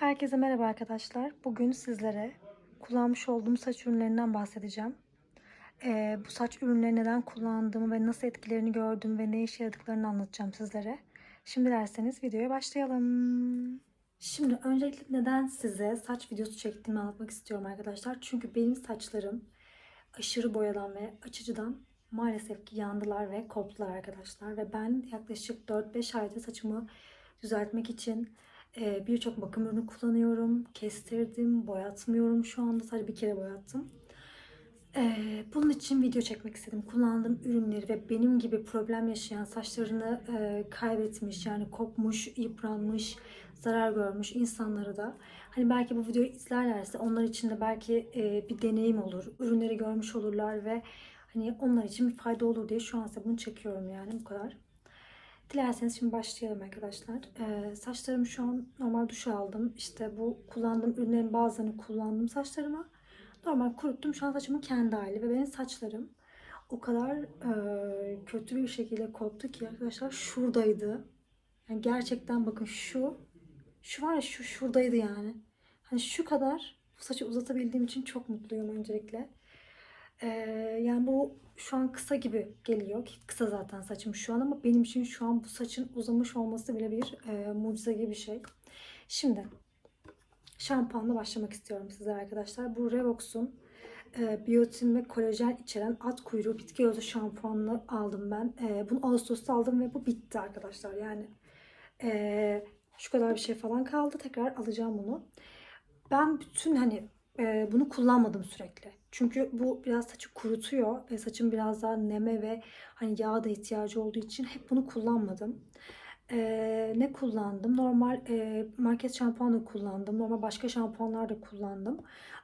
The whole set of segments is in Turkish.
Herkese merhaba arkadaşlar. Bugün sizlere kullanmış olduğum saç ürünlerinden bahsedeceğim. Ee, bu saç ürünleri neden kullandığımı ve nasıl etkilerini gördüm ve ne işe yaradıklarını anlatacağım sizlere. Şimdi derseniz videoya başlayalım. Şimdi öncelikle neden size saç videosu çektiğimi anlatmak istiyorum arkadaşlar. Çünkü benim saçlarım aşırı boyadan ve açıcıdan maalesef ki yandılar ve koptular arkadaşlar. Ve ben yaklaşık 4-5 aydır saçımı düzeltmek için ee, Birçok bakım ürünü kullanıyorum. Kestirdim, boyatmıyorum şu anda. Sadece bir kere boyattım. Ee, bunun için video çekmek istedim. Kullandığım ürünleri ve benim gibi problem yaşayan saçlarını e, kaybetmiş, yani kopmuş, yıpranmış, zarar görmüş insanları da hani belki bu videoyu izlerlerse onlar için de belki e, bir deneyim olur. Ürünleri görmüş olurlar ve hani onlar için bir fayda olur diye şu an size bunu çekiyorum yani bu kadar. Dilerseniz şimdi başlayalım arkadaşlar. Ee, saçlarımı şu an normal duş aldım. İşte bu kullandığım ürünlerin bazılarını kullandım saçlarıma. Normal kuruttum. Şu an saçımın kendi hali ve benim saçlarım o kadar e, kötü bir şekilde koptu ki arkadaşlar şuradaydı. Yani gerçekten bakın şu şu var ya şu şuradaydı yani. Hani şu kadar bu saçı uzatabildiğim için çok mutluyum öncelikle. Ee, yani bu şu an kısa gibi geliyor. Kısa zaten saçım şu an ama benim için şu an bu saçın uzamış olması bile bir e, mucize gibi bir şey. Şimdi şampuanla başlamak istiyorum size arkadaşlar. Bu Revox'un e, biyotin ve kolajen içeren at kuyruğu bitki özü şampuanını aldım ben. E, bunu Ağustos'ta aldım ve bu bitti arkadaşlar. Yani e, şu kadar bir şey falan kaldı. Tekrar alacağım bunu. Ben bütün hani bunu kullanmadım sürekli. Çünkü bu biraz saçı kurutuyor ve saçım biraz daha neme ve hani yağ da ihtiyacı olduğu için hep bunu kullanmadım. E, ne kullandım? Normal e, market şampuan da kullandım. Normal başka şampuanlar da kullandım.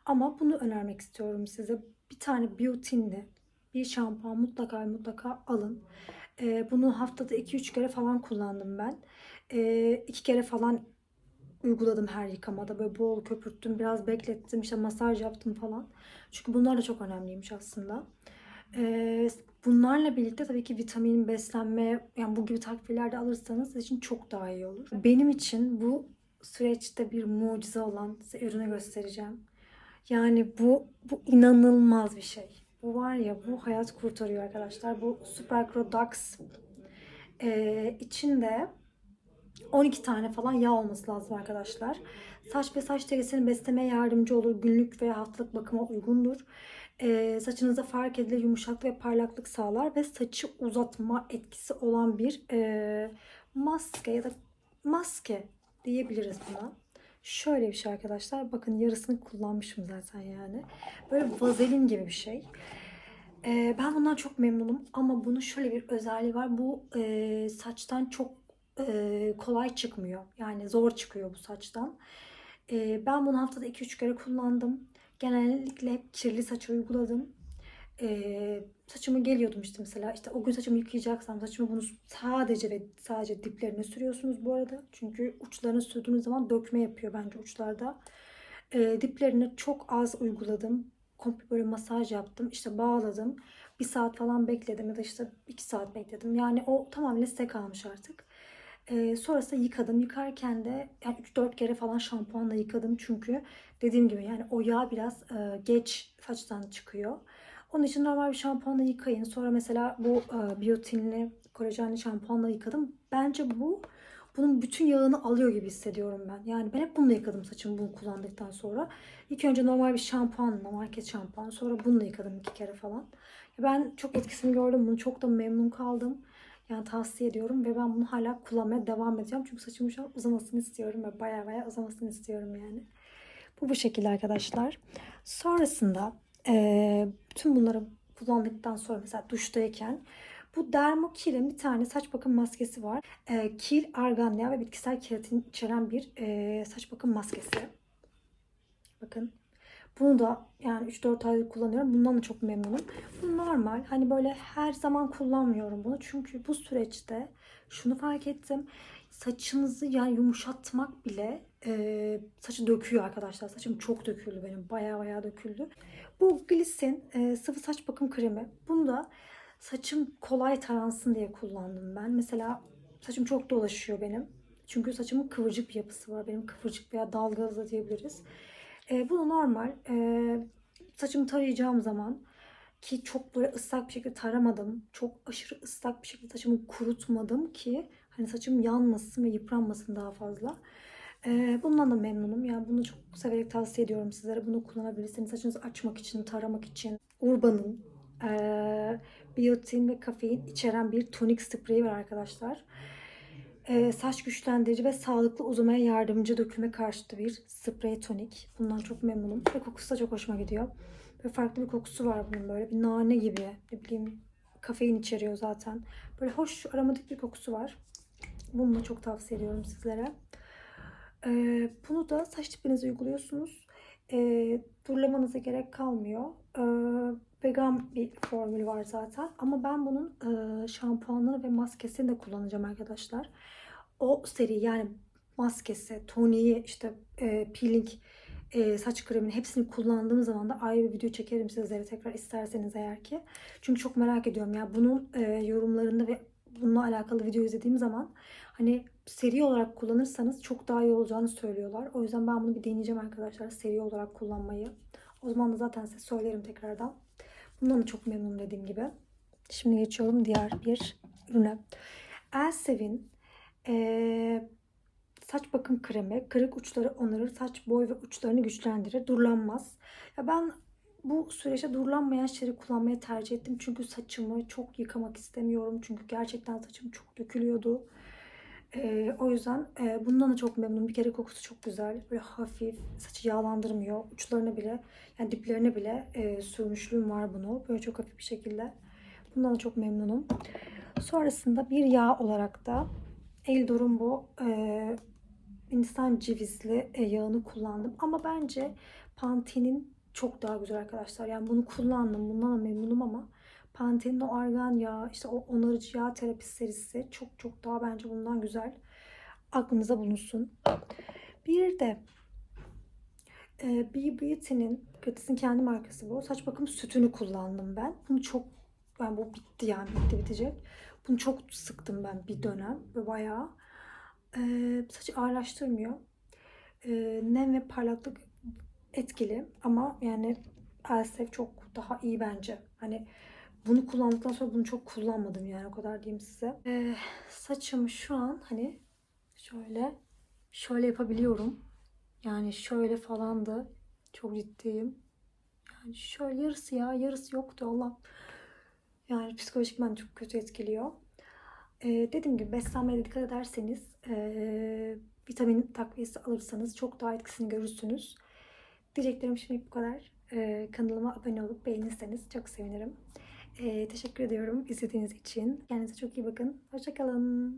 Ama bunu önermek istiyorum size. Bir tane biotinli bir şampuan mutlaka mutlaka alın. E, bunu haftada 2-3 kere falan kullandım ben. E, iki kere falan uyguladım her yıkamada. Böyle bol köpürttüm, biraz beklettim, işte masaj yaptım falan. Çünkü bunlar da çok önemliymiş aslında. Ee, bunlarla birlikte tabii ki vitamin, beslenme, yani bu gibi takviyeler de alırsanız sizin için çok daha iyi olur. Benim için bu süreçte bir mucize olan size ürünü göstereceğim. Yani bu bu inanılmaz bir şey. Bu var ya bu hayat kurtarıyor arkadaşlar. Bu Super Crodox ee, içinde 12 tane falan yağ olması lazım arkadaşlar. Saç ve saç derisini beslemeye yardımcı olur. Günlük veya haftalık bakıma uygundur. Ee, saçınıza fark edilir yumuşaklık ve parlaklık sağlar ve saçı uzatma etkisi olan bir e, maske ya da maske diyebiliriz buna. Şöyle bir şey arkadaşlar. Bakın yarısını kullanmışım zaten yani. Böyle vazelin gibi bir şey. Ee, ben bundan çok memnunum ama bunun şöyle bir özelliği var. Bu e, saçtan çok kolay çıkmıyor. Yani zor çıkıyor bu saçtan. Ben bunu haftada 2-3 kere kullandım. Genellikle hep kirli saça uyguladım. Saçımı geliyordum işte mesela işte o gün saçımı yıkayacaksam saçımı bunu sadece ve sadece diplerine sürüyorsunuz bu arada. Çünkü uçlarına sürdüğünüz zaman dökme yapıyor bence uçlarda. E, diplerine çok az uyguladım. Komple böyle masaj yaptım. işte bağladım. Bir saat falan bekledim ya da işte iki saat bekledim. Yani o tamamen size kalmış artık. Ee, sonrasında yıkadım. Yıkarken de yani 3-4 kere falan şampuanla yıkadım. Çünkü dediğim gibi yani o yağ biraz e, geç saçtan çıkıyor. Onun için normal bir şampuanla yıkayın. Sonra mesela bu e, biyotinli kolajenli şampuanla yıkadım. Bence bu bunun bütün yağını alıyor gibi hissediyorum ben. Yani ben hep bununla yıkadım saçımı bunu kullandıktan sonra. İlk önce normal bir şampuanla, market şampuanı. Sonra bununla yıkadım iki kere falan. Ben çok etkisini gördüm. Bunu çok da memnun kaldım. Yani tavsiye ediyorum ve ben bunu hala kullanmaya devam edeceğim. Çünkü saçımın şu an uzamasını istiyorum ve baya baya uzamasını istiyorum yani. Bu bu şekilde arkadaşlar. Sonrasında e, bütün bunları kullandıktan sonra mesela duştayken bu Dermokil'in bir tane saç bakım maskesi var. E, kil, argan yağı ve bitkisel keratin içeren bir e, saç bakım maskesi. Bakın bunu da yani 3-4 aydır kullanıyorum. Bundan da çok memnunum. Bu normal. Hani böyle her zaman kullanmıyorum bunu. Çünkü bu süreçte şunu fark ettim. Saçınızı yani yumuşatmak bile e, saçı döküyor arkadaşlar. Saçım çok döküldü benim. Baya baya döküldü. Bu Gliss'in e, sıvı saç bakım kremi. Bunu da saçım kolay taransın diye kullandım ben. Mesela saçım çok dolaşıyor benim. Çünkü saçımın kıvırcık bir yapısı var. Benim kıvırcık veya dalgalı da diyebiliriz. E, bu normal. E, saçımı tarayacağım zaman ki çok böyle ıslak bir şekilde taramadım. Çok aşırı ıslak bir şekilde saçımı kurutmadım ki hani saçım yanmasın ve yıpranmasın daha fazla. Ee, bundan da memnunum. Yani bunu çok severek tavsiye ediyorum sizlere. Bunu kullanabilirsiniz. Saçınızı açmak için, taramak için. Urban'ın eee biyotin ve kafein içeren bir tonik spreyi var arkadaşlar. Ee, saç güçlendirici ve sağlıklı uzamaya yardımcı dökülme karşıtı bir sprey tonik. Bundan çok memnunum. Ve kokusu da çok hoşuma gidiyor. Ve farklı bir kokusu var bunun böyle. Bir nane gibi. Ne bileyim kafein içeriyor zaten. Böyle hoş aromatik bir kokusu var. Bunu da çok tavsiye ediyorum sizlere. Ee, bunu da saç dipinize uyguluyorsunuz. Ee, durulamanıza gerek kalmıyor. Ee, vegan bir formül var zaten. Ama ben bunun e, şampuanını ve maskesini de kullanacağım arkadaşlar. O seri yani maskesi, toniği, işte e, peeling, e, saç kremini hepsini kullandığım zaman da ayrı bir video çekerim sizlere tekrar isterseniz eğer ki. Çünkü çok merak ediyorum ya bunun e, yorumlarında ve bununla alakalı video izlediğim zaman hani seri olarak kullanırsanız çok daha iyi olacağını söylüyorlar. O yüzden ben bunu bir deneyeceğim arkadaşlar seri olarak kullanmayı. O zaman da zaten size söylerim tekrardan. Bundan da çok memnunum dediğim gibi. Şimdi geçiyorum diğer bir ürüne. Elsev'in eee, saç bakım kremi kırık uçları onarır, saç boy ve uçlarını güçlendirir, durulanmaz. Ya ben bu süreçte durulanmayan şeyleri kullanmayı tercih ettim. Çünkü saçımı çok yıkamak istemiyorum. Çünkü gerçekten saçım çok dökülüyordu. Ee, o yüzden e, bundan da çok memnunum. Bir kere kokusu çok güzel. Böyle hafif, saçı yağlandırmıyor. Uçlarına bile, yani diplerine bile e, sürmüşlüğüm var bunu. Böyle çok hafif bir şekilde. Bundan da çok memnunum. Sonrasında bir yağ olarak da Eldor'un bu e, Hindistan cevizli e, yağını kullandım. Ama bence Pantene'in çok daha güzel arkadaşlar. Yani bunu kullandım. Bundan da memnunum ama Pantene'in o argan yağı, işte o onarıcı yağ terapisi serisi çok çok daha bence bundan güzel. Aklınıza bulunsun. Bir de e, B Beauty'nin, Gratis'in kendi markası bu. Saç bakım sütünü kullandım ben. Bunu çok, ben bu bitti yani bitti bitecek. Bunu çok sıktım ben bir dönem ve bayağı. E, saçı ağırlaştırmıyor. E, nem ve parlaklık etkili ama yani Elsef çok daha iyi bence. Hani bunu kullandıktan sonra bunu çok kullanmadım yani o kadar diyeyim size. Ee, saçımı şu an hani şöyle şöyle yapabiliyorum. Yani şöyle falandı. Çok ciddiyim. Yani şöyle yarısı ya yarısı yoktu Allah. Yani psikolojik ben çok kötü etkiliyor. Ee, dediğim gibi beslenmeye dikkat ederseniz ee, vitamin takviyesi alırsanız çok daha etkisini görürsünüz. Diyeceklerim şimdi bu kadar. Ee, kanalıma abone olup beğenirseniz çok sevinirim. Ee, teşekkür ediyorum izlediğiniz için. Kendinize çok iyi bakın. Hoşçakalın.